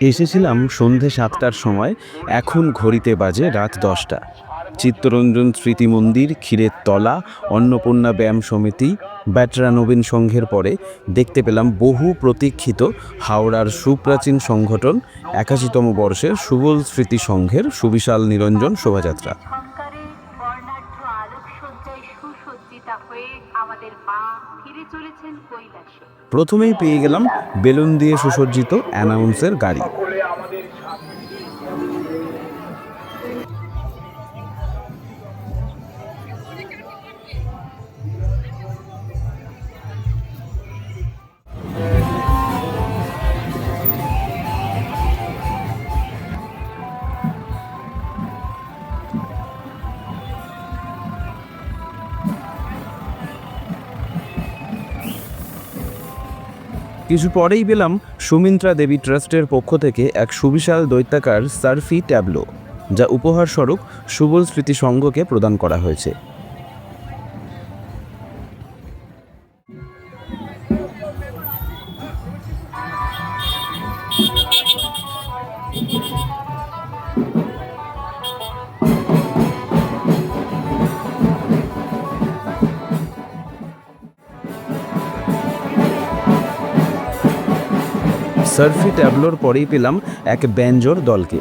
এসেছিলাম সন্ধে সাতটার সময়, এখন ঘড়িতে বাজে রাত দশটা। চিত্তরঞ্জন স্মৃতি মন্দির ক্ষীরের তলা, অন্নপূর্ণা ব্যায়াম সমিতি, ব্যাটরা নবীন সংঘের পরে দেখতে পেলাম বহু প্রতীক্ষিত হাওড়ার সুপ্রাচীন সংগঠন, একাশিতম বর্ষের সুবল স্মৃতি সংঘের সুবিশাল নিরঞ্জন শোভাযাত্রা। প্রথমেই পেয়ে গেলাম বেলুন দিয়ে সুসজ্জিত অ্যানাউন্সের গাড়ি। কিছু পরেই পেলাম সুমিন্ত্রা দেবী ট্রাস্টের পক্ষ থেকে এক সুবিশাল দৈত্যাকার সার্ফি ট্যাবলো, যা উপহারস্বরূপ সুবল স্মৃতি সংঘকে প্রদান করা হয়েছে। সার্ফি ট্যাবলোর পরেই পেলাম এক ব্যাঞ্জোর দলকে।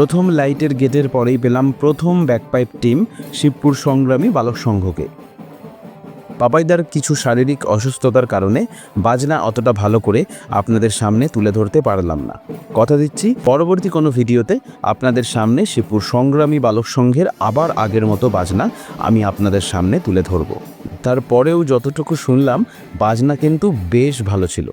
প্রথম লাইটের গেটের পরেই পেলাম প্রথম ব্যাকপাইপ টিম শিবপুর সংগ্রামী বালক সংঘকে। পাপাইদার কিছু শারীরিক অসুস্থতার কারণে বাজনা অতটা ভালো করে আপনাদের সামনে তুলে ধরতে পারলাম না। কথা দিচ্ছি, পরবর্তী কোনো ভিডিওতে আপনাদের সামনে শিবপুর সংগ্রামী বালক সংঘের আবার আগের মতো বাজনা আমি আপনাদের সামনে তুলে ধরব। তারপরেও যতটুকু শুনলাম, বাজনা কিন্তু বেশ ভালো ছিল।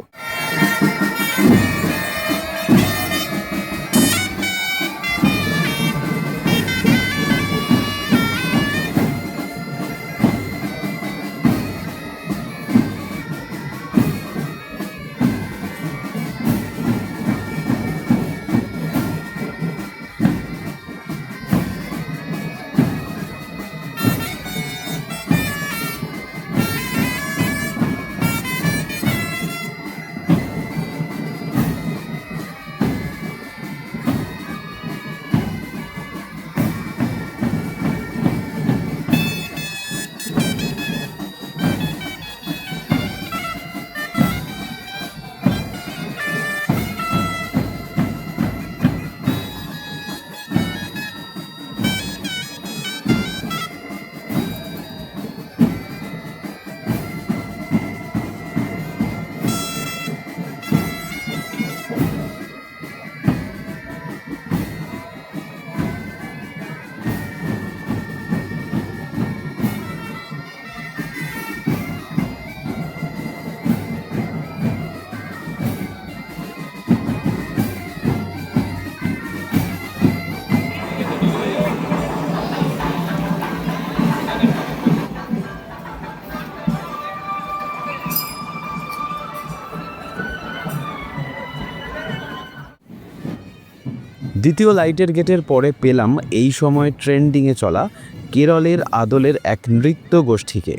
দ্বিতীয় লাইটের গেটের পরে পেলাম এই সময় ট্রেন্ডিংয়ে চলা কেরলের আদলের এক নৃত্য গোষ্ঠীকে।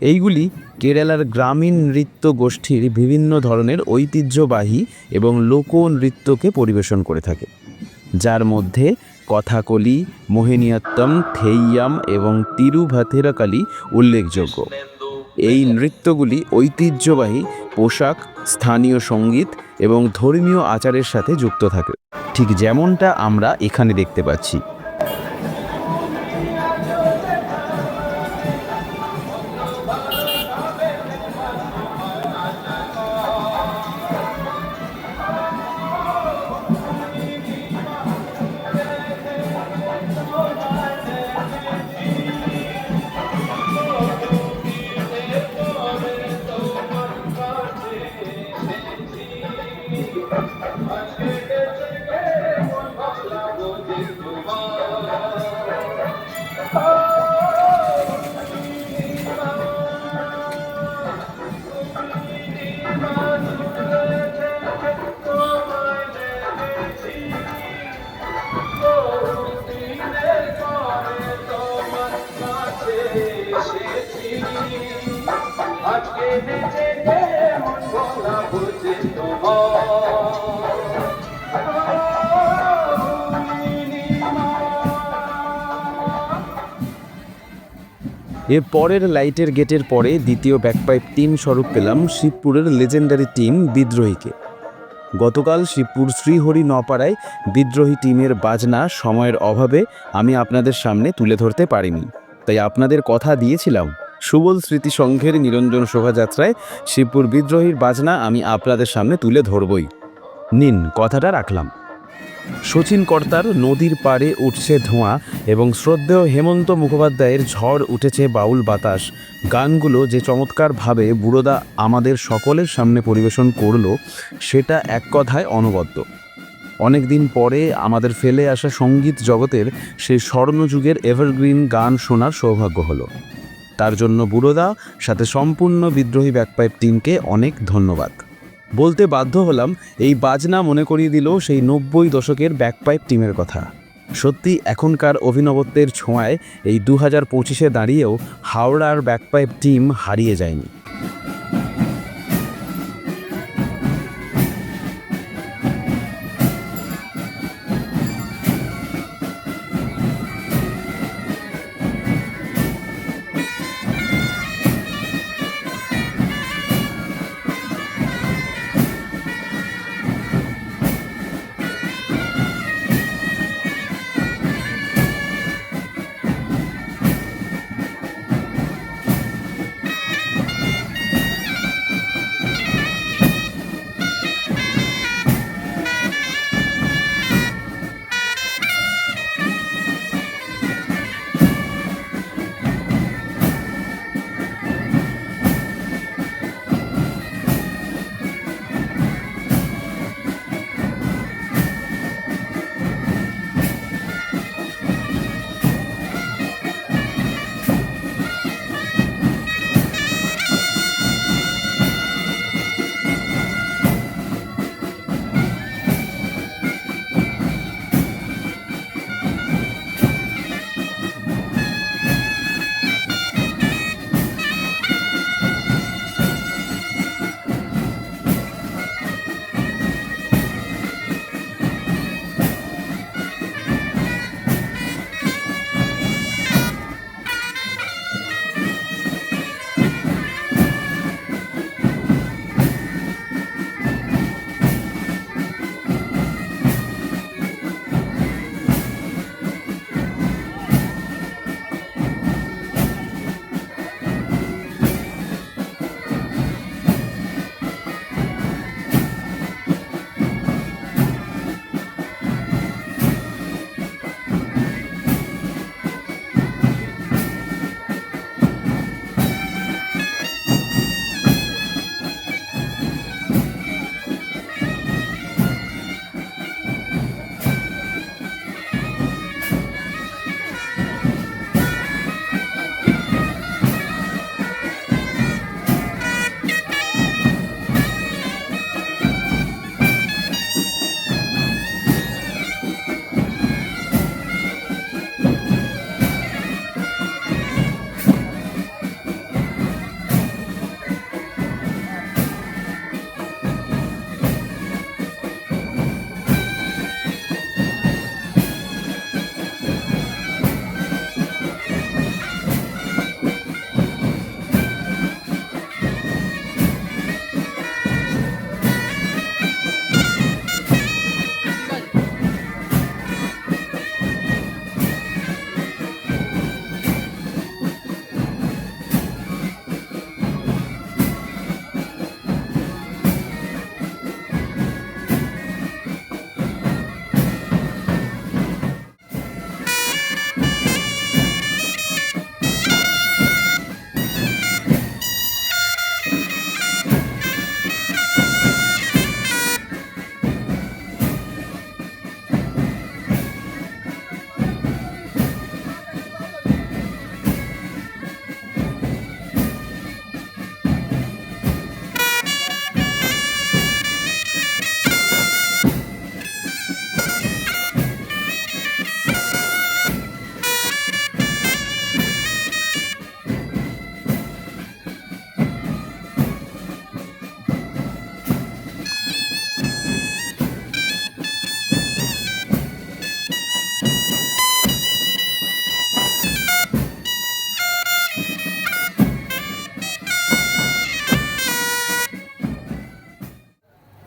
এইগুলি কেরালার গ্রামীণ নৃত্য গোষ্ঠীর বিভিন্ন ধরনের ঐতিহ্যবাহী এবং লোকনৃত্যকে পরিবেশন করে থাকে। যার মধ্যে কথাকলি, মোহিনীয়ত্তম, থেইয়াম এবং তিরুভাথেরাকালি উল্লেখযোগ্য। এই নৃত্যগুলি ঐতিহ্যবাহী পোশাক, স্থানীয় সংগীত এবং ধর্মীয় আচারের সাথে যুক্ত থাকে। ঠিক যেমনটা আমরা এখানে দেখতে পাচ্ছি। আজকে এর পরের লাইটের গেটের পরে দ্বিতীয় ব্যাকপাইপ টিম স্বরূপ পেলাম শিবপুরের লেজেন্ডারি টিম বিদ্রোহীকে। গতকাল শিবপুর শ্রীহরি নপাড়ায় বিদ্রোহী টিমের বাজনা, সময়ের অভাবে আমি আপনাদের সামনে তুলে ধরতে পারিনি। তাই আপনাদের কথা দিয়েছিলাম। সুবল স্মৃতি সংঘের নিরঞ্জন শোভাযাত্রায় শিবপুর বিদ্রোহীর বাজনা আমি আপনাদের সামনে তুলে ধরবই। নিন, কথাটা রাখলাম। শচীন কর্তার নদীর পাড়ে উঠছে ধোঁয়া এবং শ্রদ্ধেয় হেমন্ত মুখোপাধ্যায়ের ঝড় উঠেছে বাউল বাতাস। গানগুলো যে চমৎকারভাবে বুড়োদা আমাদের সকলের সামনে পরিবেশন করল, সেটা এক কথায় অনবদ্য। অনেক দিন পরে আমাদের ফেলে আসা সংগীত জগতের সেই স্বর্ণযুগের এভারগ্রিন গান শোনার সৌভাগ্য হলো। তার জন্য বুড়োদা, সাথে সম্পূর্ণ বিদ্রোহী ব্যাকপাইপ টিমকে অনেক ধন্যবাদ। বলতে বাধ্য হলাম এই বাজনা মনে করিয়ে দিল সেই নব্বই দশকের ব্যাকপাইপ টিমের কথা। সত্যি, এখনকার অভিনবত্বের ছোঁয়ায় এই দু হাজার পঁচিশে দাঁড়িয়েও হাওড়ার ব্যাকপাইপ টিম হারিয়ে যায়নি।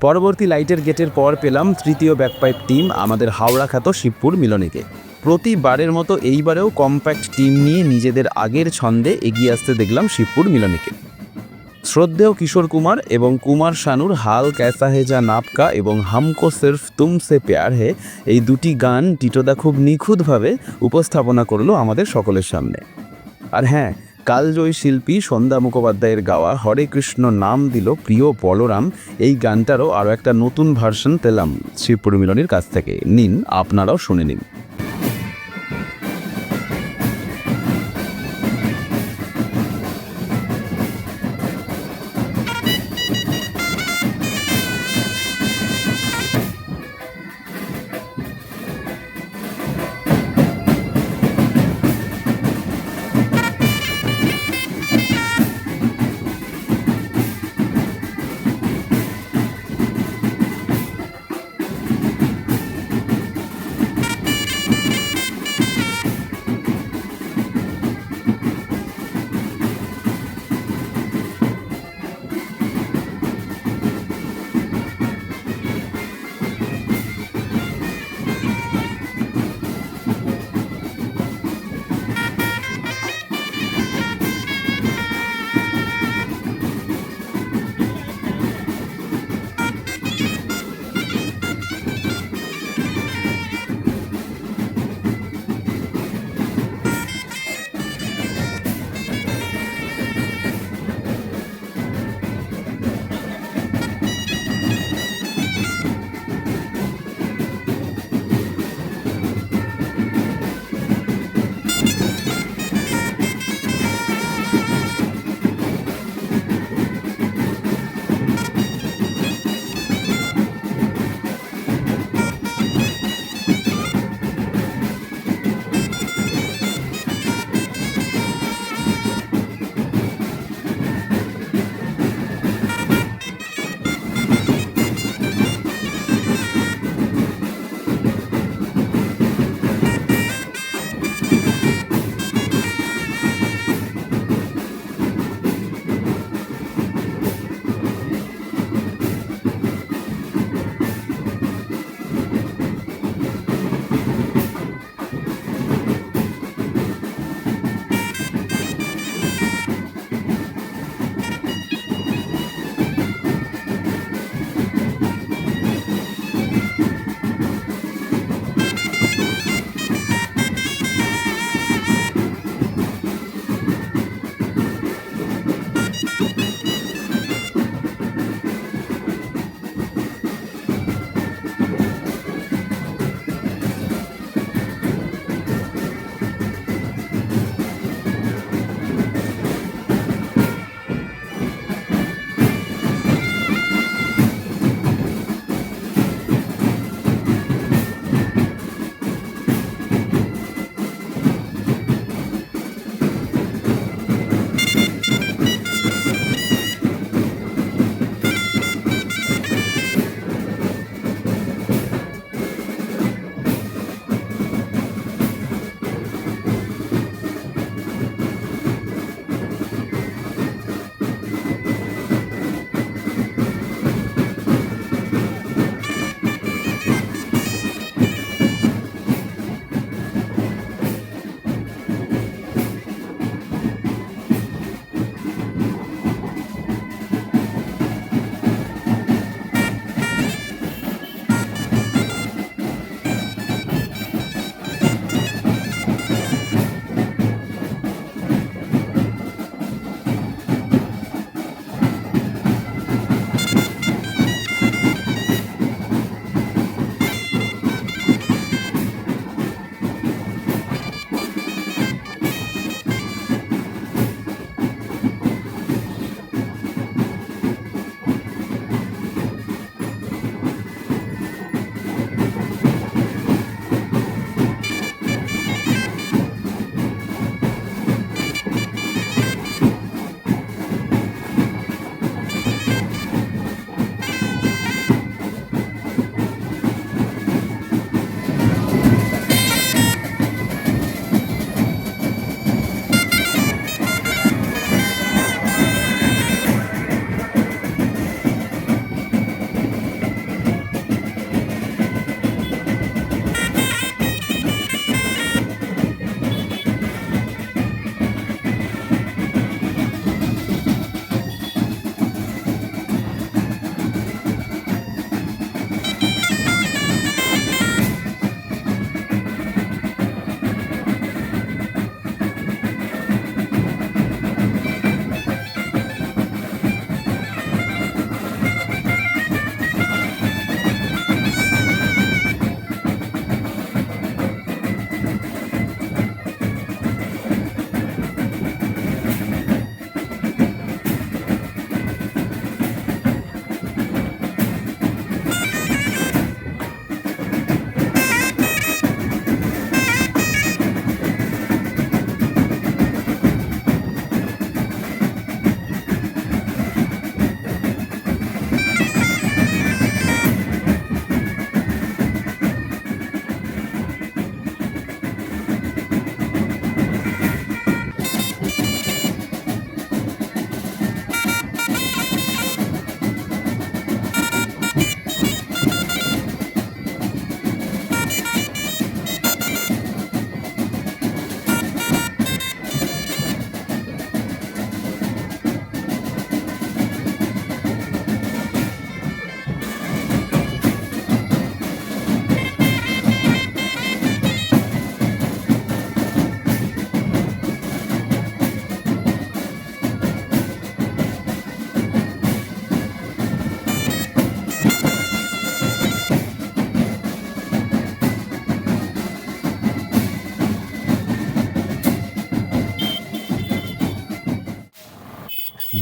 পরবর্তী লাইটের গেটের পর পেলাম তৃতীয় ব্যাকপাইপ টিম আমাদের হাওড়া খ্যাত শিবপুর মিলনীকে। প্রতিবারের মতো এইবারেও কম্প্যাক্ট টিম নিয়ে নিজেদের আগের ছন্দে এগিয়ে আসতে দেখলাম শিবপুর মিলনীকে। শ্রদ্ধেয় কিশোর কুমার এবং কুমার শানুর হাল ক্যাসা হেজা নাপকা এবং হামকো সির্ফ তুমসে প্যার হে, এই দুটি গান টিটোদা খুব নিখুঁতভাবে উপস্থাপনা করল আমাদের সকলের সামনে। আর হ্যাঁ কালজয়ী শিল্পী সন্ধ্যা মুখোপাধ্যায়ের গাওয়া হরে কৃষ্ণ নাম দিল প্রিয় বলরাম, এই গানটারও আরও একটা নতুন ভার্সন পেলাম শিবপুর মিলনের কাছ থেকে। নিন, আপনারাও শুনে নিন।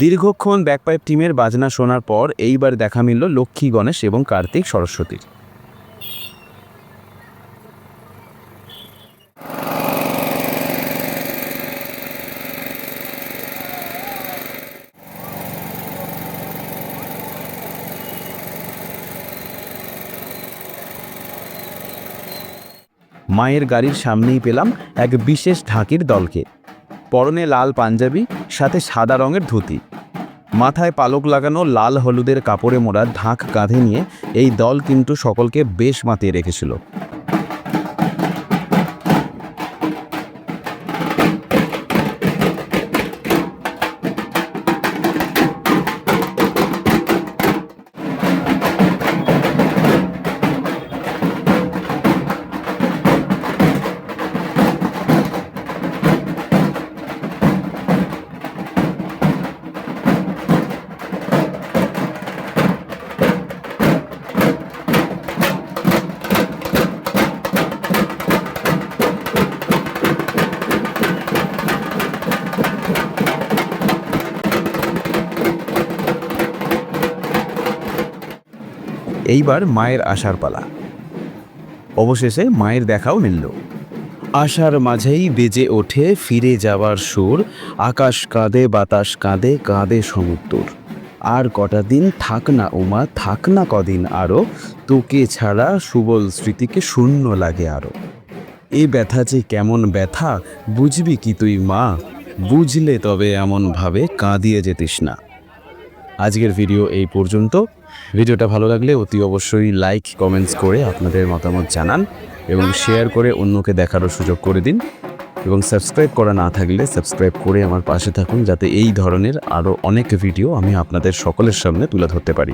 দীর্ঘক্ষণ ব্যাকপাইপ টিমের বাজনা শোনার পর এইবার দেখা মিলল লক্ষ্মী, গণেশ এবং কার্তিক সরস্বতীর। মায়ের গাড়ির সামনেই পেলাম এক বিশেষ ঢাকির দলকে। পরনে লাল পাঞ্জাবি, সাথে সাদা রঙের ধুতি। মাথায় পালক লাগানো লাল হলুদের কাপড়ে মোড়া ঢাক কাঁধে নিয়ে এই দল কিন্তু সকলকে বেশ মাতিয়ে রেখেছিল। এইবার মায়ের আসার পালা। অবশেষে মায়ের দেখাও মিলল। আশার মাঝেই বেজে ওঠে ফিরে যাওয়ার সুর। আকাশ কাঁদে, বাতাস কাঁদে কাঁদে সমুদ্র। আর কটা দিন থাক না উমা, থাক না কদিন আরও তোকে ছাড়া সুবল স্মৃতিকে শূন্য লাগে আরও এ ব্যথা যে কেমন ব্যথা, বুঝবি কি তুই মা? বুঝলে তবে এমনভাবে কাঁদিয়ে যেতিস না। আজকের ভিডিও এই পর্যন্ত। ভিডিওটা ভালো লাগলে অতি অবশ্যই লাইক কমেন্টস করে আপনাদের মতামত জানান এবং শেয়ার করে অন্যকে দেখারও সুযোগ করে দিন। এবং সাবস্ক্রাইব করা না থাকলে সাবস্ক্রাইব করে আমার পাশে থাকুন যাতে এই ধরনের আরও অনেক ভিডিও আমি আপনাদের সকলের সামনে তুলে ধরতে পারি।